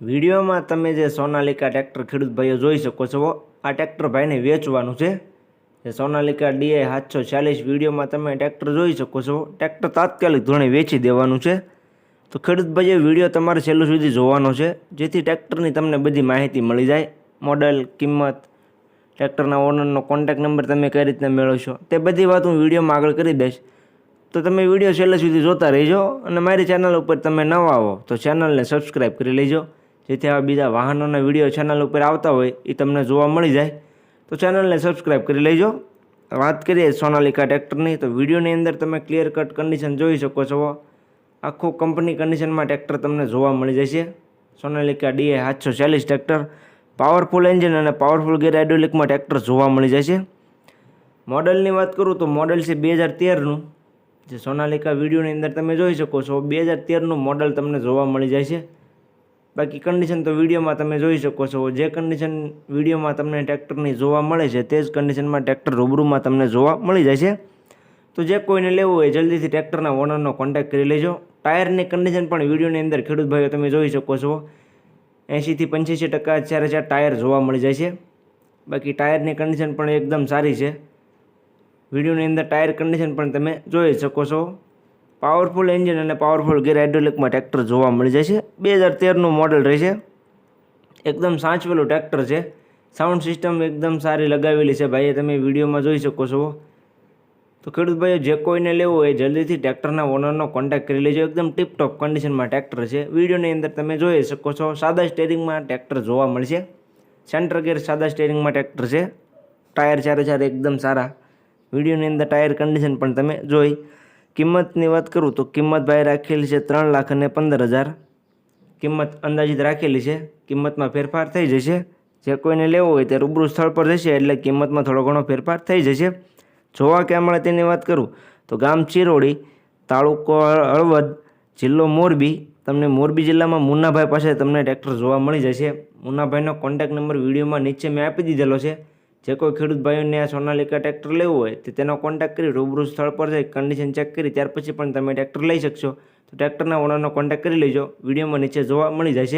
વિડીયોમાં તમે જે સોનાલિકા ટ્રેક્ટર ખેડૂત ભાઈઓ જોઈ શકો છો, આ ટ્રેક્ટર ભાઈને વેચવાનું છે. જે સોનાલિકા ડીઆઈ સાતસો ચાલીસ વિડીયોમાં તમે ટ્રેક્ટર જોઈ શકો છો. ટ્રેક્ટર તાત્કાલિક ધોરણે વેચી દેવાનું છે. તો ખેડૂત ભાઈએ વીડિયો તમારે છેલ્લું સુધી જોવાનો છે, જેથી ટ્રેક્ટરની તમને બધી માહિતી મળી જાય. મોડલ, કિંમત, ટ્રેક્ટરના ઓનરનો કોન્ટેક્ટ નંબર તમે કઈ રીતના મેળવશો, તે બધી વાત હું વિડીયોમાં આગળ કરી દઈશ. તો તમે વીડિયો છેલ્લે સુધી જોતા રહેજો અને મારી ચેનલ ઉપર તમે નવા આવો તો ચેનલને સબસ્ક્રાઈબ કરી લેજો. જેથી આવા બીજા વાહનોના વીડિયો ચેનલ ઉપર આવતા હોય એ તમને જોવા મળી જાય. તો ચેનલને સબસ્ક્રાઈબ કરી લેજો. વાત કરીએ સોનાલિકા ટ્રેક્ટરની, તો વિડીયોની અંદર તમે ક્લિયર કટ કન્ડિશન જોઈ શકો છો. આખો કંપની કન્ડિશનમાં ટ્રેક્ટર તમને જોવા મળી જશે. સોનાલિકા ડીએ સાતસો ચાલીસ ટ્રેક્ટર. પાવરફુલ એન્જિન અને પાવરફુલ ગેર હાઇડ્રોલિકમાં ટ્રેક્ટર જોવા મળી જશે. મોડલની વાત કરું તો મોડલ છે બે હજાર તેરનું. જે સોનાલિકા વિડીયોની અંદર તમે જોઈ શકો છો, બે હજાર તેરનું મોડલ તમને જોવા મળી જાય છે બાકી કન્ડિશન તો વિડીયોમાં તમે જોઈ શકો છો. જે કન્ડિશન વિડીયોમાં તમને ટ્રેક્ટરની જોવા મળે છે, તે જ કન્ડિશનમાં ટ્રેક્ટર રૂબરૂમાં તમને જોવા મળી જાય છે. તો જે કોઈને લેવું હોય, જલ્દીથી ટ્રેક્ટરના ઓનરનો કોન્ટેક્ટ કરી લેજો. ટાયરની કન્ડિશન પણ વિડીયોની અંદર ખેડૂત ભાઈઓ તમે જોઈ શકો છો. એંશીથી પંચ્યાસી ટકા ચારે ચાર ટાયર જોવા મળી જાય છે. બાકી ટાયરની કન્ડિશન પણ એકદમ સારી છે. વિડીયોની અંદર ટાયર કન્ડિશન પણ તમે જોઈ શકો છો. પાવરફુલ એન્જિન અને પાવરફુલ ગેર હાઇડ્રોલિકમાં ટ્રેક્ટર જોવા મળી જાય છે. બે હજાર તેરનું મોડલ રહેશે એકદમ સાચવેલું ટ્રેક્ટર છે. સાઉન્ડ સિસ્ટમ એકદમ સારી લગાવેલી છે ભાઈ તમે વિડીયોમાં જોઈ શકો છો. તો ખેડૂત ભાઈઓ, જે કોઈને લેવો હોય જલ્દીથી ટ્રેક્ટરના ઓનરનો કોન્ટેક્ટ કરી લેજો. એકદમ ટીપટોપ કન્ડિશનમાં ટ્રેક્ટર છે. વિડીયોની અંદર તમે જોઈ શકો છો, સાદા સ્ટેરિંગમાં ટ્રેક્ટર જોવા મળશે સેન્ટર ગેર સાદા સ્ટેરિંગમાં ટ્રેક્ટર છે. ટાયર ચારે ચારે એકદમ સારા. વિડીયોની અંદર ટાયર કન્ડિશન પણ તમે જોઈ કિંમતની વાત કરું તો કિંમત ભાઈ રાખેલી છે ત્રણ લાખ અને પંદર હજાર. કિંમત અંદાજિત રાખેલી છે. કિંમતમાં ફેરફાર થઈ જશે. જે કોઈને લેવો હોય તે રૂબરૂ સ્થળ પર જશે એટલે કિંમતમાં થોડો ઘણો ફેરફાર થઈ જશે. જોવા ક્યાં તેની વાત કરું તો ગામ ચિરોડી, તાલુકો હળવદ જિલ્લો મોરબી. તમને મોરબી જિલ્લામાં મુન્નાભાઈ પાસે તમને ટ્રેક્ટર જોવા મળી જશે. મુન્નાભાઈનો કોન્ટેક્ટ નંબર વિડીયોમાં નીચે મેં આપી દીધેલો છે. જે કોઈ ખેડૂત ભાઈઓને આ સોનાલિકા ટ્રેક્ટર લેવું હોય, તો તેનો કોન્ટેક્ટ કરી રૂબરૂ સ્થળ પર જઈ કન્ડિશન ચેક કરી, ત્યાર પછી પણ તમે ટ્રેક્ટર લઈ શકશો. તો ટ્રેક્ટરના ઓનરનો કોન્ટેક્ટ કરી લેજો. વિડીયોમાં નીચે જોવા મળી જશે.